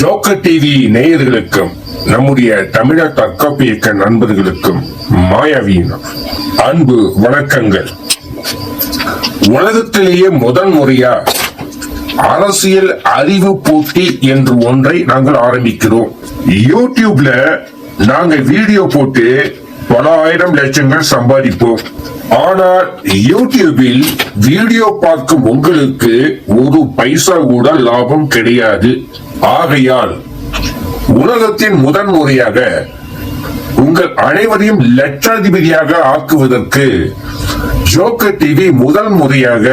Joker TV நேயர்களுக்கும் நம்முடைய தமிழர் தற்காப்பு இயக்க நண்பர்களுக்கும் மாயாவியின் அன்பு வணக்கங்கள். உலகத்திலேயே முதன் முறையா அரசியல் அறிவு போட்டி என்று ஒன்றை நாங்கள் ஆரம்பிக்கிறோம். யூடியூப்ல நாங்க வீடியோ போட்டு பல ஆயிரம் லட்சங்கள் சம்பாதிப்போம். ஆனால் யூடியூபில் வீடியோ பார்க்கும் உங்களுக்கு ஒரு பைசா கூட லாபம் கிடையாது. ஆகையால் உலகத்தின் முதன் முறையாக உங்கள் அனைவரையும் லட்சாதிபதியாக ஆக்குவதற்கு ஜோக்கர் டிவி முதல் முறையாக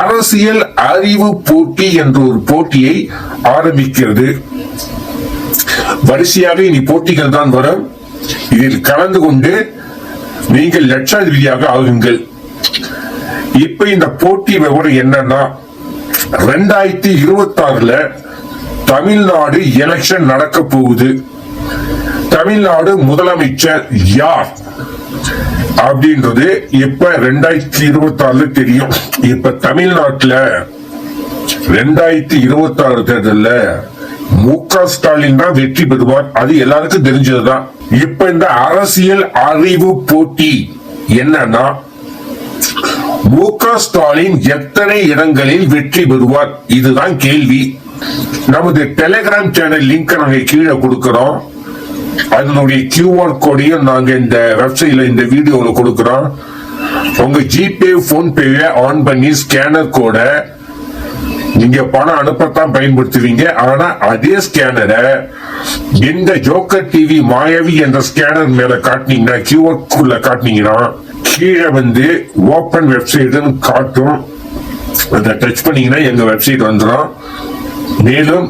அரசியல் அறிவு போட்டி என்ற ஒரு போட்டியை ஆரம்பிக்கிறது. வரிசையாக இனி போட்டிகள் தான் வரும். இதில் கலந்து கொண்டு நீங்கள் லட்சாதிபதியாக ஆகுங்கள். இப்ப இந்த போட்டி விவரம் என்னன்னா ரெண்டாயிரத்தி இருபத்தி ஆறுல தமிழ்நாடு எலெக்ஷன் நடக்க போகுது. தமிழ்நாடு முதலமைச்சர் யார்? அப்படின்றது இப்ப ரெண்டாயிரத்தி இருபத்தி ஆறுல தெரியும். இப்ப தமிழ்நாட்டுல ரெண்டாயிரத்தி இருபத்தி ஆறு தேர்தல்ல மு க ஸ்டாலின் தான் வெற்றி பெறுவார். அது எல்லாருக்கும் தெரிஞ்சதுதான். இப்ப இந்த அரசியல் அறிவு போட்டி என்னன்னா மு க ஸ்டாலின் எத்தனை இடங்களில் வெற்றி பெறுவார்? இதுதான் கேள்வி. நமது டெலிகிராம் சேனல் லிங்க் நாங்க கீழே கொடுக்கிறோம். அதனுடைய கியூஆர் கோடையும் நாங்க இந்த வெப்சைட்ல இந்த வீடியோல கொடுக்கிறோம். உங்க ஜிபே போன் ஆன் பண்ணி ஸ்கேனர் கோட நீங்க பணம் அனுப்பத்தான் பயன்படுத்துவீங்க. ஆனா அதே ஸ்கேனரை எந்த ஜோக்கர் டிவி மாயாவி என்ற ஸ்கேனர் மேல காட்டினீங்கன்னா கியூஆர் காட்டினீங்கன்னா கீழே வந்து ஓபன் வெப்சைட்னு காட்டும். அதை டச் பண்ணீங்கன்னா எங்க வெப்சைட் வந்துடும் மேலும்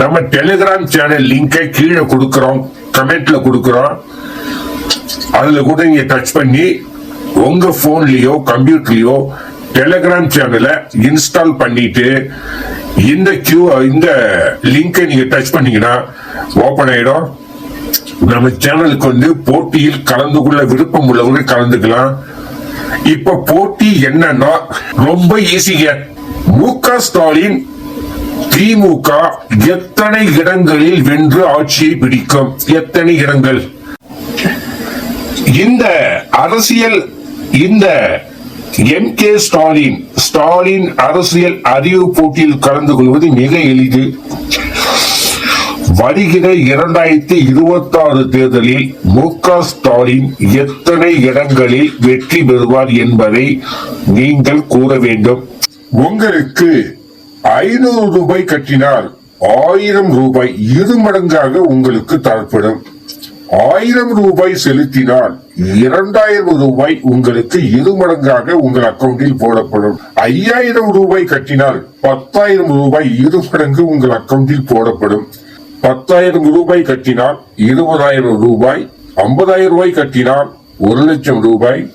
நம்ம டெலிகிராம் சேனல் லிங்கை கீழே கொடுக்கிறோம். கமெண்ட்ல கொடுக்கிறோம். அதுல கூட நீங்க டச் பண்ணி உங்க போன்லயோ கம்ப்யூட்டர்லயோ டெலிகிராம் சேனலை இன்ஸ்டால் பண்ணிட்டு இந்த கியூ இந்த லிங்கை நீங்க டச் பண்ணீங்கன்னா ஓபன் ஆயிடும். நம்ம சேனலுக்கு வந்து போட்டியில் கலந்து கொள்ள விருப்பம் உள்ளவர்கள் கலந்துக்கலாம். இப்ப போட்டி என்னன்னா ரொம்ப ஈஸிங்க மு க ஸ்டாலின் திமுக எத்தனை இடங்களில் வென்று ஆட்சியை பிடிக்கும்? எத்தனை இடங்கள்? இந்த அரசியல் இந்த எம் கே ஸ்டாலின் ஸ்டாலின் அரசியல் அறிவு போட்டியில் கலந்து கொள்வது மிக எளிது. வருகிற இரண்டாயிரத்தி இருபத்தி ஆறு தேர்தலில் மு க ஸ்டாலின் எத்தனை இடங்களில் வெற்றி பெறுவார் என்பதை நீங்கள் கூற வேண்டும். உங்களுக்கு ஐநூறு ரூபாய் கட்டினால் ஆயிரம் ரூபாய் இரு மடங்காக உங்களுக்கு தரப்படும். ஆயிரம் ரூபாய் செலுத்தினால் இரண்டாயிரம் ரூபாய் உங்களுக்கு இரு மடங்காக உங்கள் அக்கவுண்டில் போடப்படும். ஐயாயிரம் ரூபாய் கட்டினால் பத்தாயிரம் ரூபாய் இரு மடங்கு உங்கள் அக்கவுண்டில் போடப்படும். பத்தாயிரம் ரூபாய் கட்டினால் இருபதாயிரம் ரூபாய் ஐம்பதாயிரம் ரூபாய் கட்டினால் ஒரு லட்சம் ரூபாய்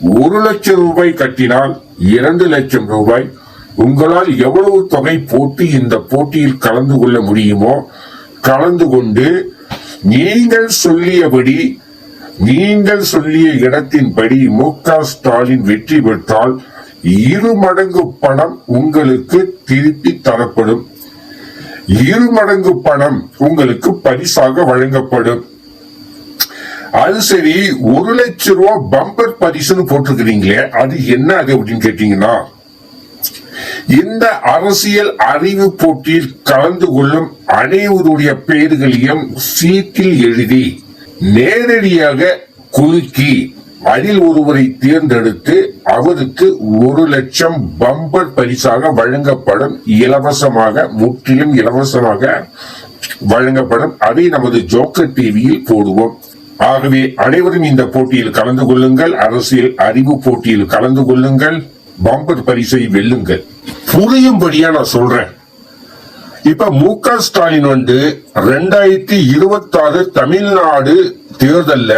ஒரு லட்சம் ரூபாய் கட்டினால் இரண்டு லட்சம் ரூபாய். உங்களால் எவ்வளவு தொகை போட்டு இந்த போட்டியில் கலந்து கொள்ள முடியுமோ கலந்து கொண்டு நீங்கள் சொல்லியபடி நீங்கள் சொல்லிய இடத்தின்படி மு க ஸ்டாலின் வெற்றி பெற்றால் இரு மடங்கு பணம் உங்களுக்கு திருப்பி தரப்படும். இரு மடங்கு பணம் உங்களுக்கு பரிசாக வழங்கப்படும். அது சரி ஒரு லட்சம் ரூபாய் பம்பர் பரிசுன்னு போட்டிருக்கிறீங்களே அது என்ன அது அப்படின்னு கேட்டீங்கன்னா இந்த அரசியல் அறிவு போட்டியில் கலந்து கொள்ளும் அனைவருடைய பெயர்களையும் சீட்டில் எழுதி நேரடியாக குலுக்கி அதில் ஒருவரை தேர்ந்தெடுத்து அவருக்கு ஒரு லட்சம் பம்பர் பரிசாக வழங்கப்படும் இலவசமாக முற்றிலும் இலவசமாக வழங்கப்படும். அதை நமது ஜோக்கர் டிவியில் போடுவோம். ஆகவே அனைவரும் இந்த போட்டியில் கலந்து கொள்ளுங்கள். அரசியல் அறிவு போட்டியில் கலந்து கொள்ளுங்கள். பம்பர் பரிசை வெல்லுங்கள். புரியும்படியா நான் சொல்றேன். இப்ப மு க ஸ்டாலின் வந்து ரெண்டாயிரத்தி இருபத்தி ஆறு தமிழ்நாடு தேர்தல்ல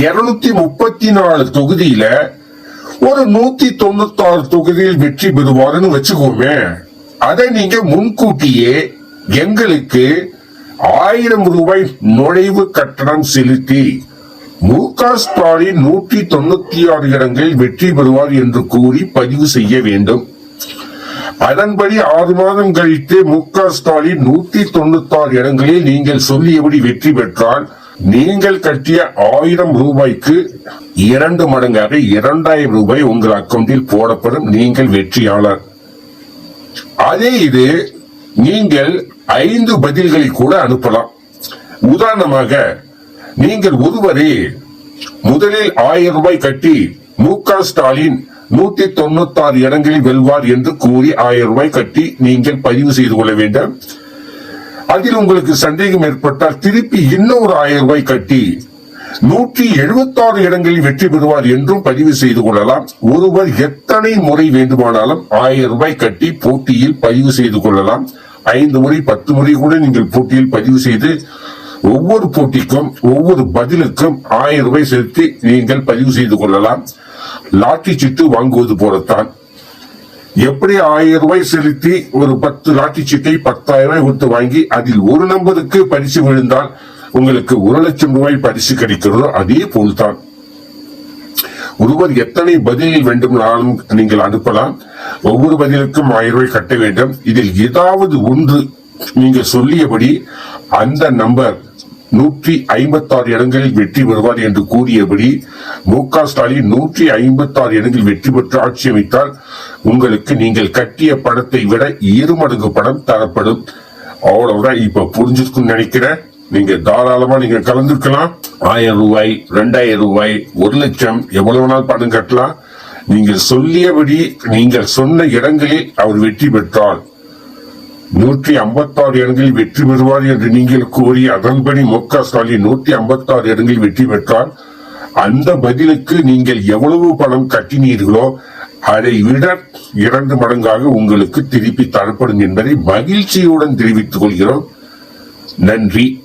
இருநூத்தி முப்பத்தி நாலு தொகுதியில ஒரு நூத்தி தொண்ணூத்தி ஆறு தொகுதியில் வெற்றி பெறுவாருன்னு வச்சுக்கோமே அதை நீங்க முன்கூட்டியே எங்களுக்கு ஆயிரம் ரூபாய் நுழைவு கட்டணம் செலுத்தி மு க ஸ்டாலின் நூற்றி தொண்ணூத்தி ஆறு இடங்களில் வெற்றி பெறுவார் என்று கூறி பதிவு செய்ய வேண்டும். அதன்படி ஆறு மாதம் கழித்து மு க ஸ்டாலின் நூத்தி தொண்ணூத்தி ஆறு இடங்களில் நீங்கள் சொல்லியபடி வெற்றி பெற்றால் நீங்கள் கட்டிய ஆயிரம் ரூபாய்க்கு இரண்டு மடங்காக இரண்டாயிரம் ரூபாய் உங்கள் அக்கௌண்டில் போடப்படும் நீங்கள் வெற்றியாளர். அதே இது நீங்கள் ஐந்து பதில்களை கூட அனுப்பலாம். உதாரணமாக நீங்கள் ஒருவரே முதலில் ஆயிரம் ரூபாய் கட்டி மு க ஸ்டாலின் நூத்தி தொண்ணூத்தி ஆறு இடங்களில் வெல்வார் என்று கூறி ஆயிரம் ரூபாய் கட்டி நீங்கள் பதிவு செய்து கொள்ள வேண்டும். அதில் உங்களுக்கு சந்தேகம் ஏற்பட்டால் திருப்பி இன்னொரு ஆயிரம் ரூபாய் கட்டி நூற்றி எழுபத்தாறு இடங்களில் வெற்றி பெறுவார் என்றும் பதிவு செய்து கொள்ளலாம். ஒருவர் எத்தனை முறை வேண்டுமானாலும் ஆயிரம் ரூபாய் கட்டி போட்டியில் பதிவு செய்து கொள்ளலாம். ஐந்து முறை பத்து முறை கூட நீங்கள் போட்டியில் பதிவு செய்து ஒவ்வொரு போட்டிக்கும் ஒவ்வொரு பதிலுக்கும் ஆயிரம் ரூபாய் செலுத்தி நீங்கள் பதிவு செய்து கொள்ளலாம். லாட்டி சீட்டு வாங்குவது போலத்தான். எப்படி ஆயிரம் ரூபாய் செலுத்தி ஒரு பத்து லாட்டி சீட்டை பத்தாயிரம் ரூபாய் கொடுத்து வாங்கி அதில் ஒரு நம்பருக்கு பரிசு விழுந்தால் உங்களுக்கு ஒரு லட்சம் ரூபாய் பரிசு கிடைக்கிறதோ அதே போல்தான். ஒருவர் எத்தனை பதிலில் வேண்டுமானாலும் நீங்கள் அனுப்பலாம். ஒவ்வொரு பதிலுக்கும் ஆயிரம் ரூபாய் கட்ட வேண்டும். இதில் ஏதாவது ஒன்று நீங்க சொல்லியபடி அந்த நம்பர் நூற்றி ஐம்பத்தாறு இடங்களில் வெற்றி பெறுவார் என்று கூறியபடி மு க ஸ்டாலின் நூற்றி ஐம்பத்தாறு இடங்களில் வெற்றி பெற்று ஆட்சி அமைத்தால் உங்களுக்கு நீங்கள் கட்டிய படத்தை விட இரு மடங்கு தரப்படும். அவ்வளவுதான் இப்ப புரிஞ்சிருக்குன்னு நினைக்கிறேன். நீங்க தாராளமா நீங்க கலந்துக்கலாம் ஆயிரம் ரூபாய் ரெண்டாயிரம் ரூபாய் ஒரு லட்சம் எவ்வளவு நாள் பணம் கட்டலாம். நீங்கள் சொல்லியபடி நீங்கள் சொன்ன இடங்களில் அவர் வெற்றி பெற்றால் நூற்றி ஐம்பத்தாறு இடங்களில் வெற்றி பெறுவார் என்று நீங்கள் கூறி அதன்படி மு க ஸ்டாலின் நூற்றி ஐம்பத்தாறு இடங்களில் வெற்றி பெற்றால் அந்த பதிலுக்கு நீங்கள் எவ்வளவு பணம் கட்டினீர்களோ அதை விட இரண்டு மடங்காக உங்களுக்கு திருப்பி தரப்படும் என்பதை மகிழ்ச்சியுடன் தெரிவித்துக் கொள்கிறோம். நன்றி.